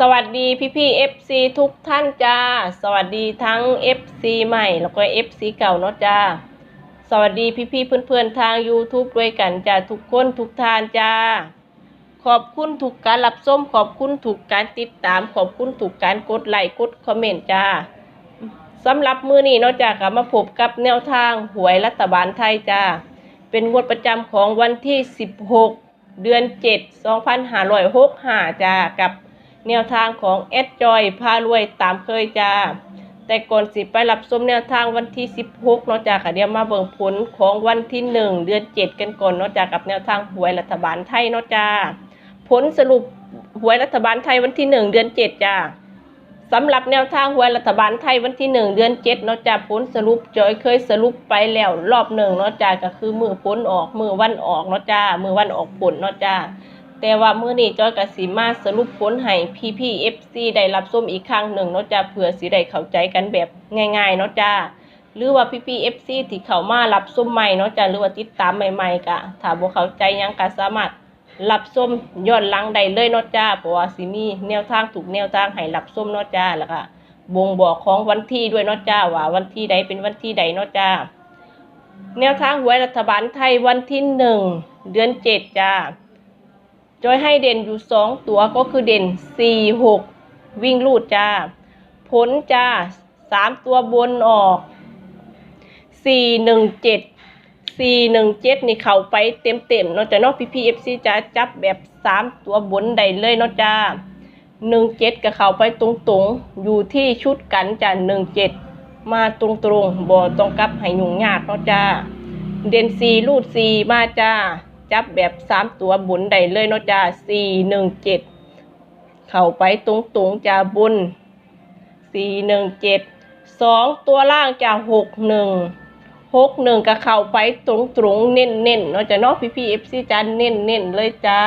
สวัสดีพี่พี่เอฟซีทุกท่านจ้า สวัสดีทั้ง FC ใหม่แล้วก็ FC เก่าเนาะจ้า สวัสดีพี่พี่ๆเพื่อนทาง YouTube ด้วยกันจ้าทุกคนทุกท่านจ้า ขอบคุณทุกการรับชมขอบคุณทุกการติดตาม ขอบคุณทุกการกดไลค์กดคอมเมนต์จ้าสำหรับมือนี้เนาะจ้าก็มาพบกับแนวทางหวยรัฐบาลไทยจ้า เป็นงวดประจำของวันที่ 16 เดือน 7 2565จ้ากับ แนวทางของแอดจอยพารวยตามเคยจ้า แต่ก่อนสิไปรับชมแนวทางวันที่ 16 เนาะจ้าค่ะเดี๋ยวมาเบิ่งผลของวันที่ 1 เดือน 7 กันก่อนเนาะจ้ากับแนวทางหวยรัฐบาลไทยเนาะจ้า ผลสรุปหวยรัฐบาลไทยวันที่ 1 เดือน 7 จ้าสำหรับแนวทางหวยรัฐบาลไทยวันที่ 1 เดือน7เนาะจ้าผลสรุปจอยเคยสรุปไปแล้วรอบหนึ่งเนาะจ้าก็คือมือผลออกมือวันออกเนาะจ้ามือวันออกผลเนาะจ้า แต่ว่ามื้อนี้จอยกับสีมาสรุปผลให้พี่พี่ๆ FC ได้รับชมอีกครั้งหนึ่งเนาะจ้าเผื่อสิได้เข้าใจกันแบบง่ายๆเนาะจ้าหรือว่าพี่พี่ๆ FC ที่เข้ามารับชมใหม่เนาะจ้าหรือว่าติดตามใหม่ๆก็ถ้าบ่เข้าใจยังก็สามารถรับชมย้อนหลังได้เลยเนาะจ้าเพราะว่าสิมีแนวทางถูกแนวทางให้รับชมเนาะจ้าแล้วก็บ่งบอกของวันที่ด้วยเนาะจ้าว่าวันที่ใดเป็นวันที่ใดเนาะจ้าแนวทางหวยรัฐบาลไทยวันที่หนึ่งเดือนเจ็ดจ้า จอยให้เด่นอยู่สองตัวก็คือเด่นสี่หกวิ่งลูดจ้า ผลจ้าสามตัวบนออกสี่หนึ่งเจ็ดสี่หนึ่งเจ็ดนี่เข้าไปเต็มเต็มๆเนาะจ้ะเนาะพี่พีเอฟซีจะจับแบบสามตัวบนได้เลยเนาะจ้าหนึ่งเจ็ดก็เข้าไปตรงๆ อยู่ที่ชุดกันจ้ะหนึ่งเจ็ดมาตรงๆบ่ต้องกลับให้ยุ่งยากเนาะจ้า เด่นสี่ลูดสี่มาจ้า จับแบบสามตัวบนได้เลยเนาะจ้าสี่หนึ่งเจ็ดเข้าไปตรงตรงๆจ้าบนสี่หนึ่งเจ็ดสองตัวล่างจ้าหกหนึ่งหกหนึ่งก็เข้าไปตรงตรงๆเน้นเน้นๆเนาะจ้าเนาะพี่พีเอฟซีจ้าเน้นเน้นๆเลยจ้า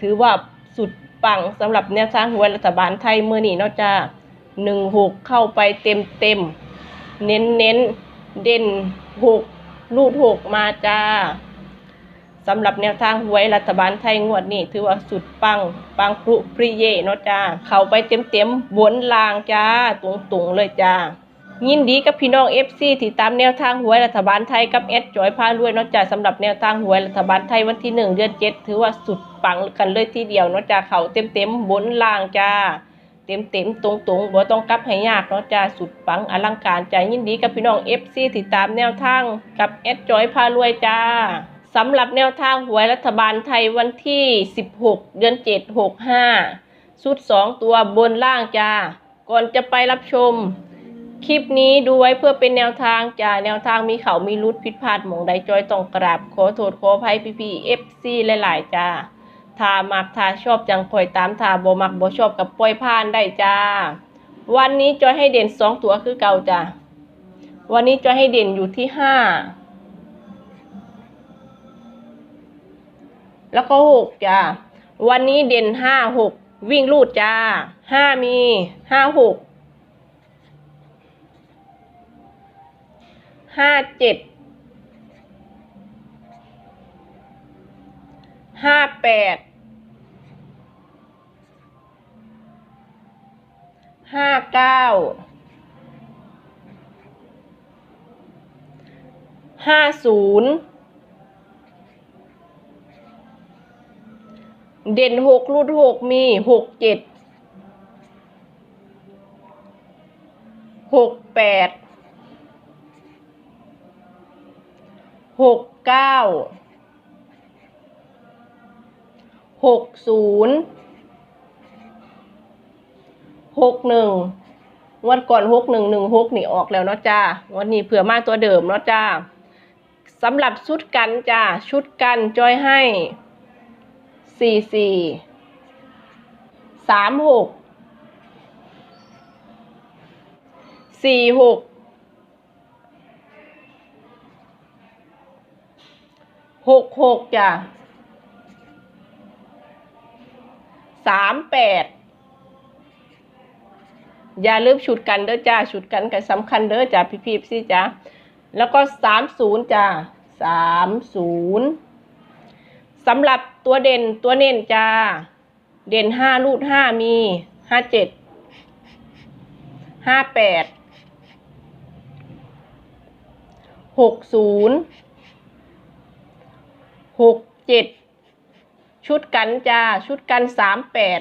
ถือว่าสุดปังสำหรับแนวทางหวยรัฐบาลไทยเมื่อนี้เนาะจ้าหนึ่งหกเข้าไปเต็มเต็มๆเน้นเน้นๆเด่นหกลูดหกมาจ้า สำหรับแนวทางหวยรัฐบาลไทยงวดนี้ถือว่าสุดปัง ปังปรุปริเยเนาะจ้า เข้าไปเต็มเต็มบนลางจ้าตรงตรงเลยจ้า ยินดีกับพี่น้อง FC ที่ตามแนวทางหวยรัฐบาลไทยกับแอดจอยพารวยเนาะจ้าสำหรับแนวทางหวยรัฐบาลไทยวันที่หนึ่งเดือนเจ็ดถือว่าสุดปังกันเลยทีเดียวเนาะจ้าเข้าเต็มเต็มบนลางจ้าเต็มเต็มตรงตรงบ่ต้องกลับให้ยากเนาะจ้าสุดปังอลังการใจยินดีกับพี่น้อง FC ที่ตามแนวทางกับแอดจอยพารวยจ้า สำหรับแนวทางหวยรัฐบาลไทยวันที่ 16 เดือน 7 65ชุด 2 ตัวบนล่างจ้า ก่อนจะไปรับชม คลิปนี้ดูไว้เพื่อเป็นแนวทางจ้า แนวทางมีเขามีรุดผิดพลาดหมองใดจอยต้องกราบ ขอโทษขออภัยพี่พีเอฟซีหลาย ๆ จ้าถ้ามักถ้าชอบจังคอยตามถ้าบมักบ่ชอบกับปล่อยผ่านได้จ้า วันนี้จอยให้เด่น 2 ตัวคือเก่าจ้า วันนี้จอยให้เด่นอยู่ที่ 5 แล้วก็หกจ้าวันนี้เด่นห้าหกวิ่งลูดจ้าห้ามีห้าหกห้าเจ็ดห้าแปดห้าเก้าห้าศูนย์ เด่นหกรูดหกมีหกเจ็ดหกแปดหกเก้าหกศูนย์หกหนึ่งวันก่อนหกหนึ่งหนึ่งหกนี่ออกแล้วเนาะจ้า วันนี้เผื่อมาตัวเดิมเนาะจ้าสำหรับชุดกันจ้า ชุดกันจอยให้ สี่สี่สามหกสี่หกหกหกจ้ะสามแปดอย่าลืมชุดกันเด้อจ้าชุดกันก็สำคัญเด้อจ้าพี่พี่สิจ้าแล้วก็สามศูนย์จ้าสามศูนย์ สำหรับตัวเด่นตัวเน้นจ้า เด่นห้าลูดห้ามีห้าเจ็ดห้าแปดหกศูนย์หกเจ็ดชุดกันจ้า ชุดกันสามแปด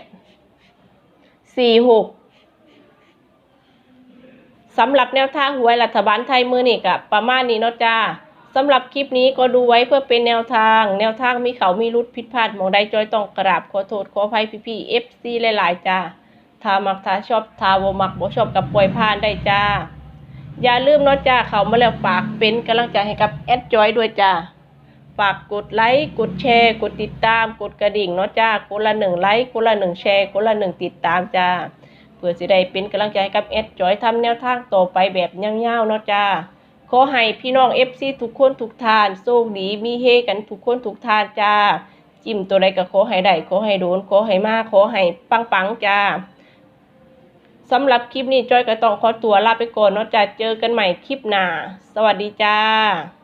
สี่หกสำหรับแนวทางหวยรัฐบาลไทยมือนี่กับประมาณนี้เนาะจ้า สำหรับคลิปนี้ก็ดูไว้เพื่อเป็นแนวทาง แนวทางมีเขามีรุดผิดพลาดมองใดจอยต้องกราบขอโทษขออภัยพี่ๆเอฟซีหลายๆจ้าถ้ามักถ้าชอบถ้าบ่มักบ่ชอบกับปล่อยผ่านได้จ้า อย่าลืมเนาะจ้าเขามาแล้วฝากเป็นกำลังใจให้กับแอดจอยด้วยจ้าฝากกดไลค์กดแชร์กดติดตามกดกระดิ่งเนาะจ้าคนละหนึ่งไลค์คนละหนึ่งแชร์คนละหนึ่งติดตามจ้าเพื่อสิได้เป็นกำลังใจให้กับแอดจอยทำแนวทางต่อไปแบบยาวๆเนาะจ้า ขอให้พี่น้องเอฟซีทุกคนทุกทานโชคดีมีเฮกันทุกคนทุกทานจ้า จิ้มตัวใดก็ขอให้ได้ขอให้โดนขอให้มากขอให้ปังๆจ้าสำหรับคลิปนี้จอยก็ต้องขอตัวลาไปก่อนเนาะจ้าเจอกันใหม่คลิปหน้า สวัสดีจ้า